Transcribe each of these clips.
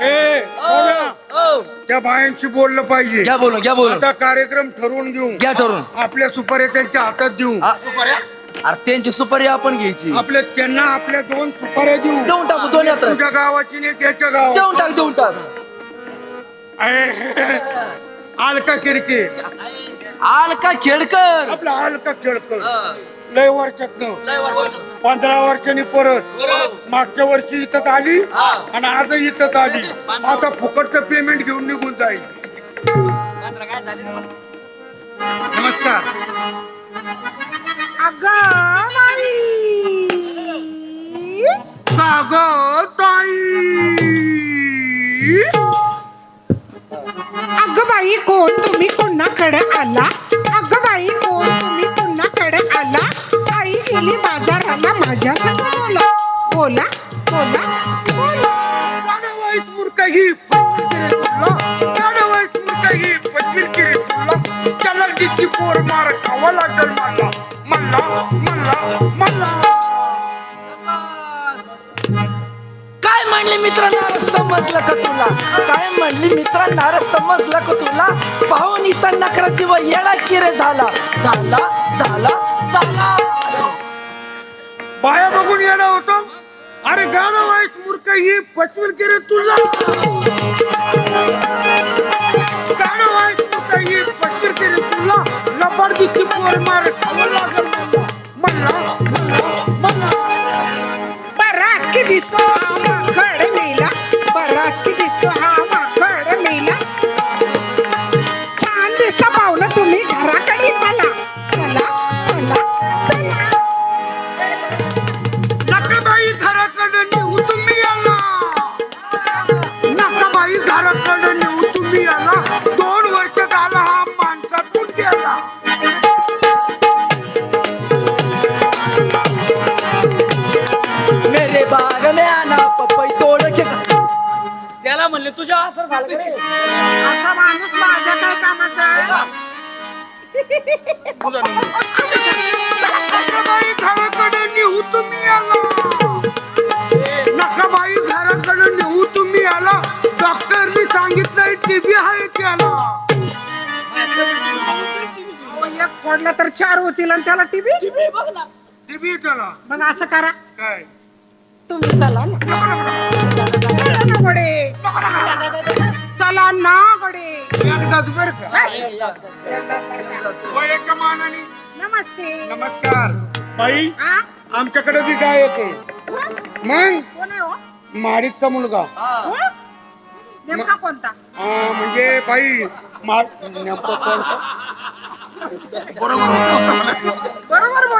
ए त्या बायांशी बोललं पाहिजे. घ्या बोलून घ्या बोलून. आता कार्यक्रम ठरवून घेऊ. घ्या ठरून आपल्या सुपाऱ्या त्यांच्या हातात देऊ. आ, अरे त्यांची सुपारी आपण घ्यायची. आपल्या त्यांना आपल्या दोन सुपाऱ्या देऊ. देऊन टाकू दोन यात्रा. तुझ्या गावाची नाही त्याच्या देऊन टाक देऊन टाक. आलका किडके. आल का खेडकर आपला आलका खेळकर हा, लय वर्षात लय वर्ष. पंधरा वर्षांनी परत. मागच्या वर्षी इथं आली. आणि आज इथं आली आता फुकटचं पेमेंट घेऊन निघून जाईल नमस्कार माझ्या संग बोला. बोला. बोला. बोला. मूर्ख ही मूर्ख ही त्याला जितकी पोर मार खावा लागेल मला. मला मला मला. काय म्हणले मित्रांना? समजलं का तुला? काय म्हणली मित्रांना? अरे समजलं का तुला? पाहुणीचा नकराची व येडा किरे झाला. झाला झाला झाला. पाया बघून येणं होतो. अरे गाणं वाईस मूर्ख ही पचवेल किरे तुला? तुझा तुझ्या असर झालं का रे? असा माणूस माझ्या काय कामाचा? नकाबाई घराकडे तुम्ही आला नकाबाई घराकडे नेऊ तुम्ही आला डॉक्टरनी सांगितलंय टीबी आहे त्याला. अहो, एक तर चार होतील आणि त्याला टीव्ही टीबी त्याला. मग असं करा. काय? तुम्ही चला ना. चला ना गडे चला ना गडे एकदाच बरं का? वयाच्या मानाने. नमस्ते. नमस्कार. बाई हा? आमच्याकडे बी गाय येते कोण? मग? कोण आहे हो? माडीचा मुलगा. हो? नेमका कोणता? हा, म्हणजे बाई मा- नेमकं कोणतं? बरोबर.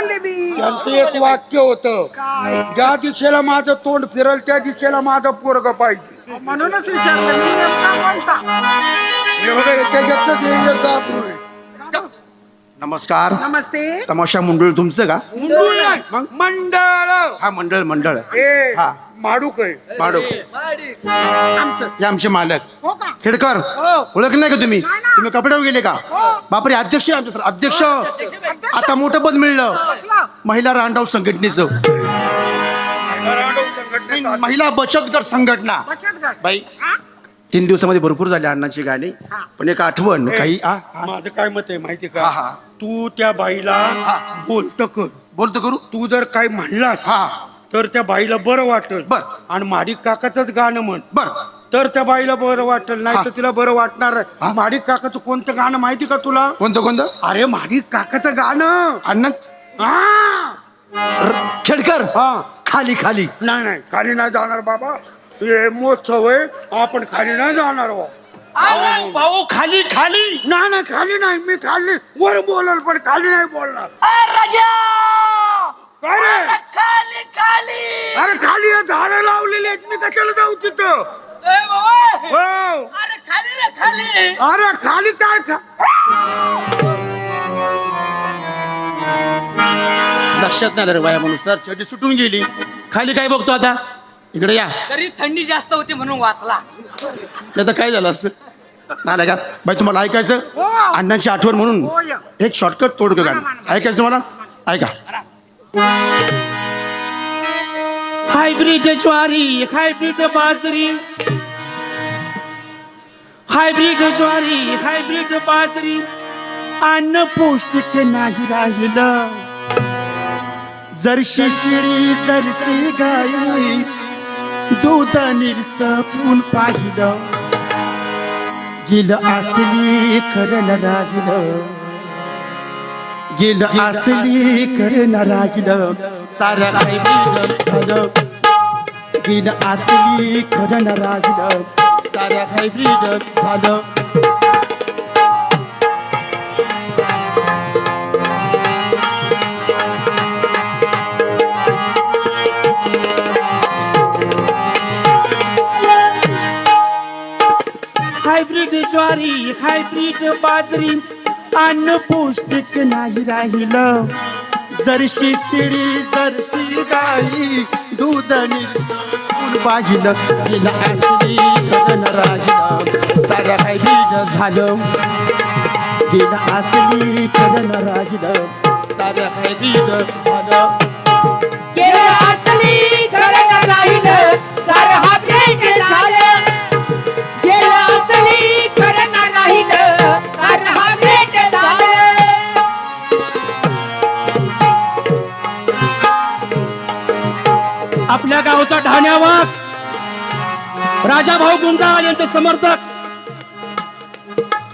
बोलले मी. त्यांचं एक वाक्य होतं काय? ज्या दिशेला माझं तोंड फिरल त्या दिशेला माझं पोरग पाहिजे. म्हणूनच विचारलं मी नेमका कोणता? हे बघा त्याच्यातलं ते एक गाभरू आहे. नमस्कार. नमस्ते. तमाशा मंडळ तुमचं का? मुंडूळ नाही, मग? मंडळ. हा मंडळ मंडळ. ए. हा. माडूक आहे. माडू. आमचं. हे आमचे मालक. हो का? खेडकर हो. ओळख नाही का तुम्ही. तुम्ही कपड्यावर गेले का? हो. बापरे अध्यक्ष आहे आमचे सर अध्यक्ष. आता मोठं पद मिळलं? महिला रांडाव संघटनेचं. महिला बचत गट संघटना. बचत गट. बाई हा? तीन दिवसामध्ये भरपूर झाले अण्णाची गाणी. पण एक आठवण काही. माझं काय मत आहे माहिती हा, का? हा. तू त्या बाईला. बोलत कर. बोलतो करू? तू जर काय म्हणलास हा. तर त्या बाईला बरं वाटल. बर. आणि माडिक काकाच गाणं म्हण. बर. तर त्या बाईला बरं वाटल नाही. तर तिला बरं वाटणार हा. माडिक काकाचं कोणतं गाणं माहिती का तुला? कोणतं कोणतं? अरे माडिक काकाचं गाणं. अण्णाच? हा. र- खेडकर? हा. खाली खाली. नाही नाही खाली नाही जाणार बाबा. हे महोत्सव आहे आपण खाली नाही जाणार बा. भाऊ खाली खाली. नाही नाही खाली नाही मी खाली. वर बोलल पण खाली नाही बोलणार. राजा! काय रे? अरे खाली खाली! अरे खाली हे झाडं लावलेली आहेत. मी कशाला जाऊ तिथं? ए बाबा. हो. अरे खाली रे खाली! अरे खाली काय खा लक्षात नाही रे बाया म्हणून सर चड्डी सुटून गेली. खाली काय बघतो आता? इकडे या. तरी थंडी जास्त होती म्हणून वाचला. नाही तर काय झालं असतं? नाही का? बाई तुम्हाला ऐकायचं? हो. अण्णांची आठवण म्हणून हो. एक शॉर्टकट तोडकं गाणं ऐकायचं तुम्हाला? ऐका. हायब्रिड ज्वारी हायब्रिड बाजरी. हायब्रिड ज्वारी हायब्रिड बाजरी. अन्न पौष्टिक नाही राहिलं. जरशी शिळी जरशी गाई दूध निरसपून पाहिलं. गेलं असली खरं राहिलं. गेलं असली खरं न राहिलं सारं हायब्रिड झालं. गेलं असली खरं न राहिलं सारं हायब्रिड झालं. हायब्रिड ज्वारी हायब्रिड बाजरी अन्न पौष्टिक नाही राहिलं. जरशी शिडी जरशी गाई दूध निरसून पाहिलं गेलं असली गगन राहिलं साऱ्या हायब्रिड झालं. गेलं असली गगन राहिलं साऱ्या हायब्रिड झालं. राजा भाऊ गुंजाळ यांचे समर्थक.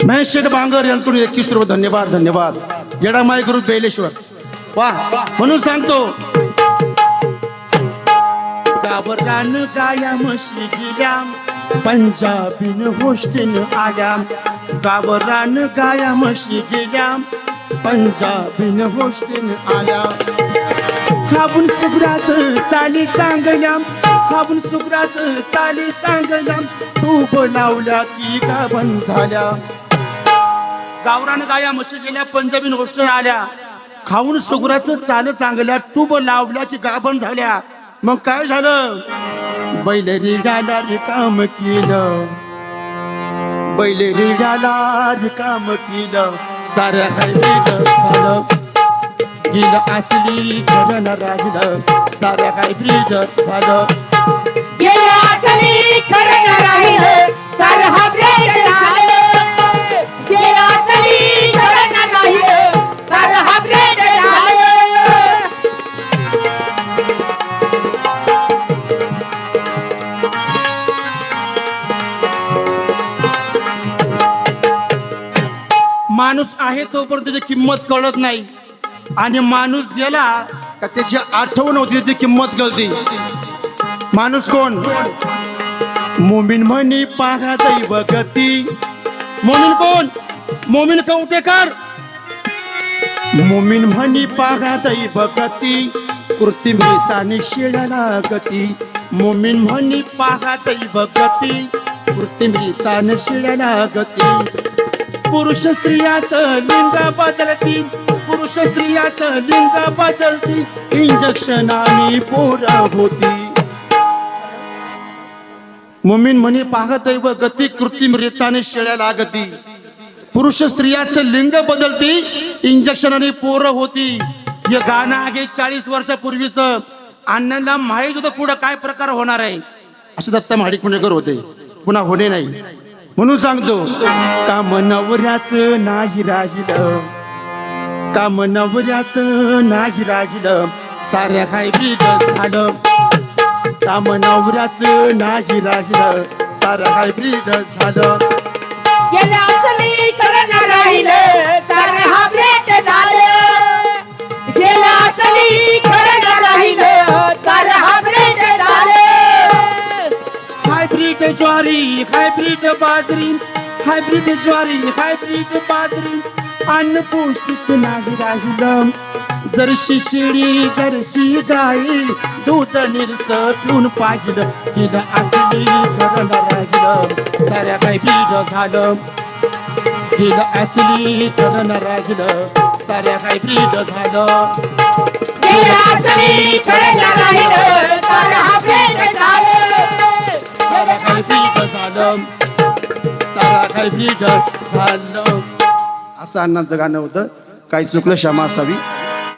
महेश शेठ बांगर यांच्याकडून एकवीस रुपये धन्यवाद धन्यवाद. येडामाई गुरु बेलेश्वर. वा म्हणून सांगतो. गावरान गाया म्हशी गेल्या पंजाबीन होस्टीन आल्या गावरान गाया म्हशी गेल्या पंजाबीन होस्टीन आल्या खाबून सुगराच चाली सांगल्या खाबून सुगराच चाली सांगल्या तूप लावल्या की गाभण झाल्या. गावरान गाया म्हशी गेल्या पंजाबी गोष्ट आल्या. खाऊन सुगराच चाल चांगल्या टूब लावल्या की गाभण झाल्या. मग काय झालं? बैल रिडाला रिकाम केलं. बैल रिडाला रिकाम केलं. सारं झालं गेलं असली खरं राहिलं. सारं हायब्रिड झालं. गेलं असली खरं न राहिलं सारं हायब्रिड झालं. गेलं असली खरं न राहिलं सारं हायब्रिड झालं. माणूस आहे तोपर्यंत त्याची किंमत कळत नाही. आणि माणूस गेला का त्याची आठवण होती त्याची किंमत गळती माणूस कोण? मोमीन म्हणी पाहा दैव गती. मोमीन कोण? मोमीन कवटेकर मोमीन म्हणी पाहा दैव गती. कृत्रिमरिताने शिळाला गती. मोमीन म्हणी पाहा दैव गती. कृत्रिमरिताने शिळाला गती. पुरुष स्त्रियाचं लिंग बदलती. पुरुष स्त्रियाचं लिंग बदलती. इंजेक्शनाने पोरा होती. मुमीन म्हणे पाहत व गती कृत्रिम रेताने शेळ्या लागती. पुरुष स्त्रियाचं लिंग बदलती. इंजेक्शन आणि पोरं होती. हे गाणं आहे चाळीस वर्षापूर्वीच. अण्णांना माहीत होतं पुढं काय प्रकार होणार आहे. असे दत्ता महाडिक पुणेकर होते. पुन्हा होणे नाही. म्हणून सांगतो काम नवऱ्याचं नाही राहिलं. काम नवऱ्याचं नाही राहिलं. साऱ्या काय बीज झालं काम नवऱ्याचं नाही राहिलं. सारं हायब्रिड झालं राहिलं. हायब्रिड झालं. गेलं असली ज्वारी हायब्रिड बाजरी हायब्रिड ज्वारी हायब्रिड बाजरी. अन्न पौष्टिक नाही राहिलं. जरशी शिडी जरशी गाई दूध निरस पिऊन पाहिलं. हिनं असली खरं राहिलं. साऱ्या काही बीज झालं. हिनं असली खरं राहिलं. साऱ्या काही बीज झालं. असली खरं राहिलं. सारं झालं. झालं सारा झालं असं अण्णांचं गाणं होतं. काही चुकलं क्षमा असावी.